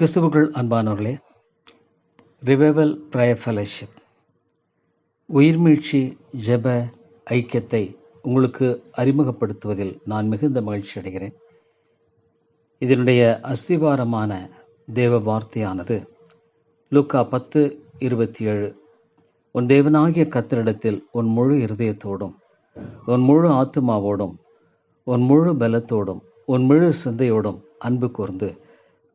கிறிஸ்துவுக்குள் அன்பானவர்களே revival prayer fellowship உயிர்மீழ்ச்சி ஜெப ஐக்கியத்தை உங்களுக்கு அறிமுகப்படுத்துவதில் நான் மிகுந்த மகிழ்ச்சி அடைகிறேன். இதனுடைய அஸ்திவாரமான தேவ வார்த்தையானது லூக்கா பத்து இருபத்தி ஏழு உன் தேவனாகிய கத்தரிடத்தில் உன் முழு இருதயத்தோடும் உன் முழு ஆத்துமாவோடும் உன் முழு பலத்தோடும் உன் முழு சிந்தையோடும் அன்பு கூர்ந்து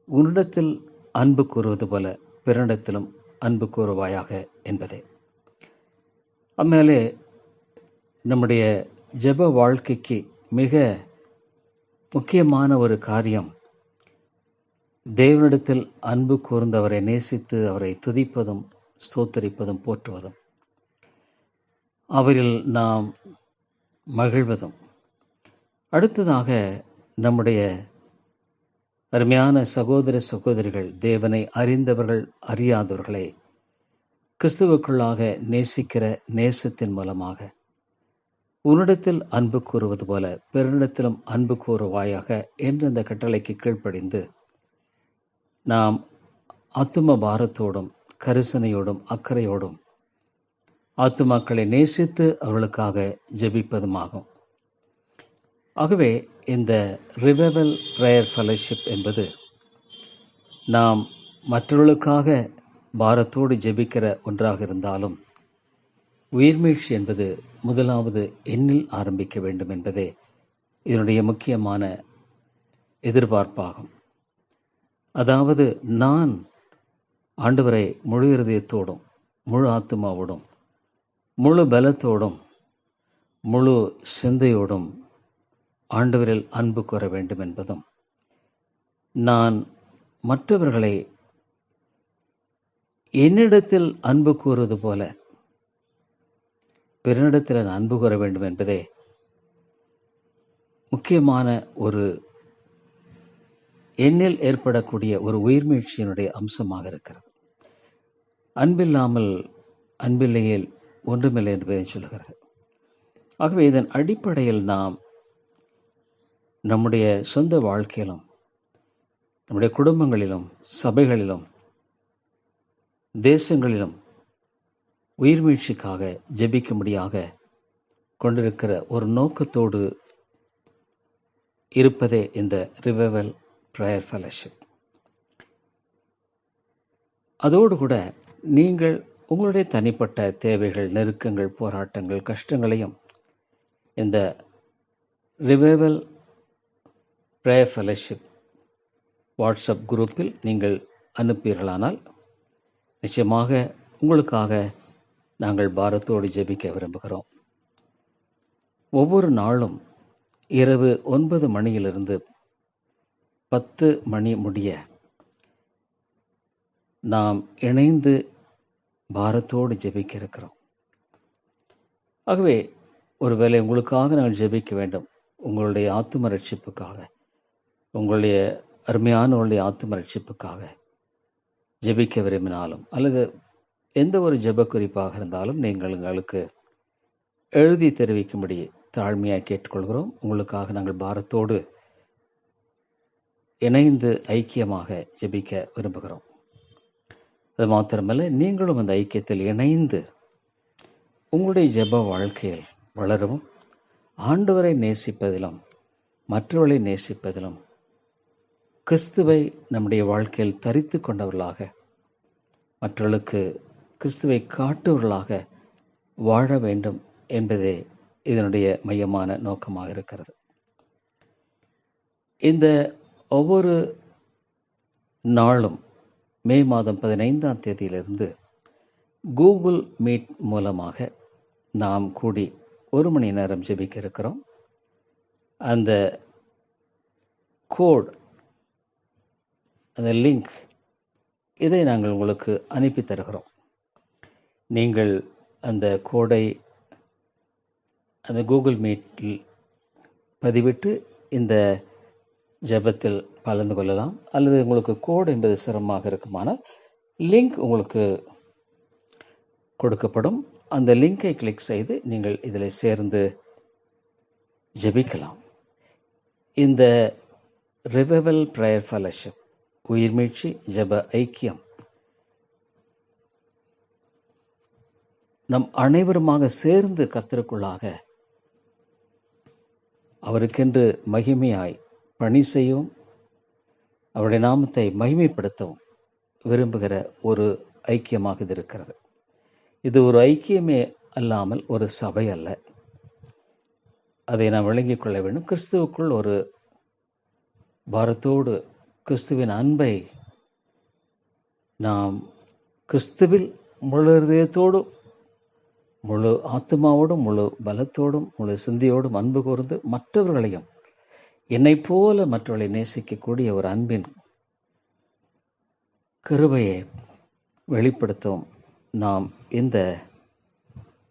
உன்னிடத்தில் அன்பு கூறுவது போல பிறனிடத்திலும் அன்பு கூறுவாயாக என்பதே. அம்மேலே நம்முடைய ஜெப வாழ்க்கைக்கு மிக முக்கியமான ஒரு காரியம் தேவனிடத்தில் அன்பு கூர்ந்து அவரை நேசித்து அவரை துதிப்பதும் ஸ்தோத்தரிப்பதும் போற்றுவதும். அவரில் நாம் மகிழ்வதும். அடுத்ததாக நம்முடைய அருமையான சகோதர சகோதரிகள் தேவனை அறிந்தவர்கள் அறியாதவர்களே கிறிஸ்துவுக்குள்ளாக நேசிக்கிற நேசத்தின் மூலமாக உன்னிடத்தில் அன்பு கூறுவது போல பிறனிடத்திலும் அன்பு கூறுவாயாக என்று அந்த கட்டளைக்கு கீழ்ப்படிந்து நாம் ஆத்தும பாரத்தோடும் கரிசனையோடும் அக்கறையோடும் ஆத்துமாக்களை நேசித்து அவர்களுக்காக ஜெபிப்பதுமாகும். ஆகவே இந்த ரிவைவல் ப்ரேயர் ஃபெலோஷிப் என்பது நாம் மற்றவர்களுக்காக பாரத்தோடு ஜெபிக்கிற ஒன்றாக இருந்தாலும் உயிர்மீழ்ச்சி என்பது முதலாவது எண்ணில் ஆரம்பிக்க வேண்டும் என்பதே இதனுடைய முக்கியமான எதிர்பார்ப்பாகும். அதாவது நான் ஆண்டவரை முழு இருதயத்தோடும் முழு ஆத்மாவோடும் முழு பலத்தோடும் முழு சிந்தையோடும் ஆண்டவரில் அன்பு கூற வேண்டும் என்பதும் நான் மற்றவர்களை என்னிடத்தில் அன்பு கூறுவது போல பிறனிடத்தில் நான் அன்பு கூற வேண்டும் என்பதே முக்கியமான ஒரு எண்ணில் ஏற்படக்கூடிய ஒரு உயிர்மீழ்ச்சியினுடைய அம்சமாக இருக்கிறது. அன்பில்லாமல் அன்பில்லையில் ஒன்றுமில்லை என்பதை சொல்கிறது ஆகவே இதன் அடிப்படையில் நாம் நம்முடைய சொந்த வாழ்க்கையிலும் நம்முடைய குடும்பங்களிலும் சபைகளிலும் தேசங்களிலும் உயிர்மீழ்ச்சிக்காக ஜெபிக்கும்படியாக கொண்டிருக்கிற ஒரு நோக்கத்தோடு இருப்பதே இந்த ரிவைவல் ப்ரேயர் ஃபெலோஷிப் அதோடு கூட நீங்கள் உங்களுடைய தனிப்பட்ட தேவைகள் நெருக்கங்கள் போராட்டங்கள் கஷ்டங்களையும் இந்த ரிவைவல் ப்ரேயர் ஃபெலோஷிப் வாட்ஸ்அப் குரூப்பில் நீங்கள் அனுப்பீர்களானால் நிச்சயமாக உங்களுக்காக நாங்கள் பாரத்தோடு ஜெபிக்க விரும்புகிறோம். ஒவ்வொரு நாளும் இரவு ஒன்பது மணியிலிருந்து பத்து மணி முடிய நாம் இணைந்து பாரத்தோடு ஜெபிக்க இருக்கிறோம். ஆகவே ஒருவேளை உங்களுக்காக நாங்கள் ஜெபிக்க வேண்டும். உங்களுடைய ஆத்தும ரட்சிப்புக்காக. உங்களுடைய அருமையானவருடைய ஆத்தும ரட்சிப்புக்காக ஜெபிக்க விரும்பினாலும் அல்லது எந்த ஒரு ஜெப குறிப்பாக இருந்தாலும் நீங்கள் எங்களுக்கு எழுதி தெரிவிக்கும்படி தாழ்மையாக கேட்டுக்கொள்கிறோம். உங்களுக்காக நாங்கள் பாரத்தோடு இணைந்து ஐக்கியமாக ஜெபிக்க விரும்புகிறோம். அது மாத்திரமல்ல நீங்களும் அந்த ஐக்கியத்தில் இணைந்து உங்களுடைய ஜெப வாழ்க்கையில் வளரவும் ஆண்டவரை நேசிப்பதிலும் மற்றவர்களை நேசிப்பதிலும் கிறிஸ்துவை நம்முடைய வாழ்க்கையில் தரித்து கொண்டவர்களாக மற்றவர்களுக்கு கிறிஸ்துவை காட்டுவர்களாக வாழ வேண்டும் என்பதே இதனுடைய மையமான நோக்கமாக இருக்கிறது. இந்த ஒவ்வொரு நாளும் மே மாதம் பதினைந்தாம் தேதியிலிருந்து கூகுள் மீட் மூலமாக நாம் கூடி ஒரு மணி நேரம் ஜெபிக்க இருக்கிறோம். அந்த கோட் அந்த லிங்க் இதை நாங்கள் உங்களுக்கு அனுப்பி தருகிறோம். நீங்கள் அந்த கோடை அந்த கூகுள் மீட்டில் பதிவிட்டு இந்த ஜெபத்தில் கலந்து கொள்ளலாம். அல்லது உங்களுக்கு கோடு என்பது சிரமமாக இருக்குமானால் லிங்க் உங்களுக்கு கொடுக்கப்படும். அந்த லிங்கை கிளிக் செய்து நீங்கள் இதில் சேர்ந்து ஜெபிக்கலாம். இந்த ரிவைவல் ப்ரேயர் ஃபெலோஷிப் உயிர்மீழ்ச்சி ஜெப ஐக்கியம். நம் அனைவருமாக சேர்ந்து கர்த்தருக்குள்ளாக அவருக்கென்று மகிமையாய் பணி செய்யவும் அவருடைய நாமத்தை மகிமைப்படுத்தவும் விரும்புகிற ஒரு ஐக்கியமாக இது இருக்கிறது. இது ஒரு ஐக்கியமே அல்லாமல் ஒரு சபை அல்ல. அதை நாம் விளங்கிக் கொள்ள வேண்டும். கிறிஸ்துவுக்குள் ஒரு பாரத்தோடு கிறிஸ்துவின் அன்பை நாம் கிறிஸ்துவில் முழு இதயத்தோடும் முழு ஆத்மாவோடும் முழு பலத்தோடும் முழு சிந்தியோடும் அன்பு கூர்ந்து மற்றவர்களையும் என்னைப் போல மற்றவர்களை நேசிக்கக்கூடிய ஒரு அன்பின் கிருபையை வெளிப்படுத்தும். நாம் இந்த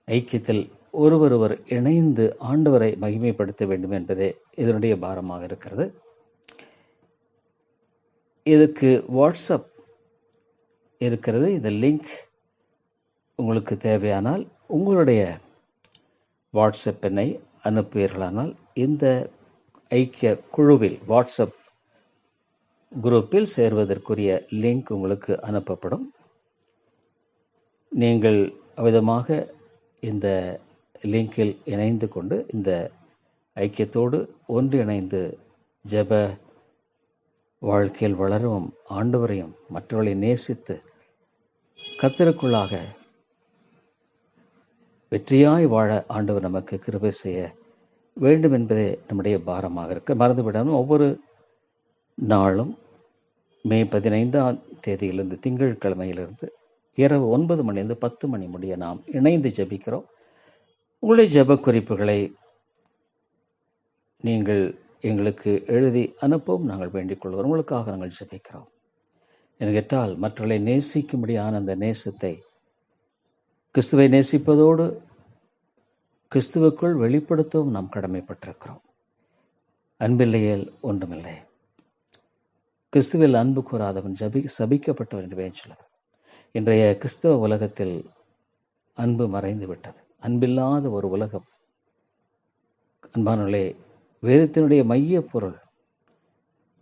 ஐக்கியத்தில் ஒருவொருவர் இணைந்து ஆண்டவரை மகிமைப்படுத்த வேண்டும் என்பதே இதனுடைய பாரமாக இருக்கிறது. இதுக்கு வாட்ஸ்அப் இருக்கிறது. இந்த லிங்க் உங்களுக்கு தேவையானால் உங்களுடைய வாட்ஸ்அப் எண்ணை அனுப்புவீர்களானால் இந்த ஐக்கிய குழுவில் வாட்ஸ்அப் குரூப்பில் சேர்வதற்குரிய லிங்க் உங்களுக்கு அனுப்பப்படும். நீங்கள் விதமாக இந்த லிங்கில் இணைந்து கொண்டு இந்த ஐக்கியத்தோடு ஒன்றிணைந்து ஜெப வாழ்க்கையில் வளரவும் ஆண்டவரையும் மற்றவர்களை நேசித்து கத்தருக்குள்ளாக வெற்றியாய் வாழ ஆண்டவர் நமக்கு கிருபை செய்ய வேண்டும் என்பதே நம்முடைய பாரமாக இருக்க. மறந்துவிடாமல் ஒவ்வொரு நாளும் மே பதினைந்தாம் தேதியிலிருந்து திங்கட்கிழமையிலிருந்து இரவு ஒன்பது மணிலிருந்து பத்து மணி முடிய நாம் இணைந்து ஜெபிக்கிறோம். உங்களுடைய ஜப குறிப்புகளை நீங்கள் எங்களுக்கு எழுதி அனுப்பவும் நாங்கள் வேண்டிக் கொள்கிறோம். உங்களுக்காக நாங்கள் ஜெபிக்கிறோம். என கேட்டால் மற்றவர்களை நேசிக்கும்படியான அந்த நேசத்தை கிறிஸ்துவை நேசிப்பதோடு கிறிஸ்துவுக்குள் வெளிப்படுத்தவும் நாம் கடமைப்பட்டிருக்கிறோம். அன்பில்லையேல் ஒன்றுமில்லை. கிறிஸ்துவில் அன்பு கூறாதவன் ஜபி சபிக்கப்பட்டவன் என்று சொல்லுது இன்றைய கிறிஸ்தவ உலகத்தில் அன்பு மறைந்து விட்டது அன்பில்லாத ஒரு உலகம். அன்பானவர்களே வேதத்தினுடைய மைய பொருள்.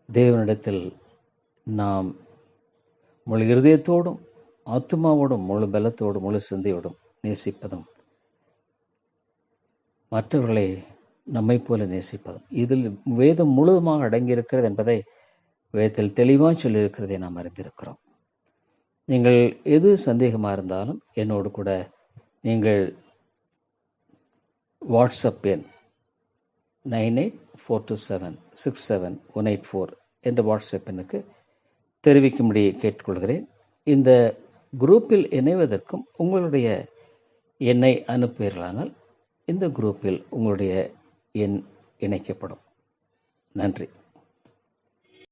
தேவனிடத்தில் நாம் முழு இருதயத்தோடும் ஆத்மாவோடும் முழு பலத்தோடும் முழு சிந்தையோடும் நேசிப்பதும் மற்றவர்களை நம்மை போல நேசிப்பதும். இதில் வேதம் முழுவதுமாக அடங்கியிருக்கிறது என்பதை வேதத்தில் தெளிவாக சொல்லியிருக்கிறதை நாம் அறிந்திருக்கிறோம். நீங்கள் எது சந்தேகமாக இருந்தாலும் என்னோடு கூட நீங்கள் வாட்ஸ்அப் எண் nine eight four two seven six seven one eight four என்ற வாட்ஸ்அப் எண்ணுக்கு தெரிவிக்கும்படி கேட்டுக்கொள்கிறேன். இந்த குரூப்பில் இணைவதற்கும் உங்களுடைய எண்ணை அனுப்புவீர்களானால் இந்த குரூப்பில் உங்களுடைய எண் இணைக்கப்படும். நன்றி.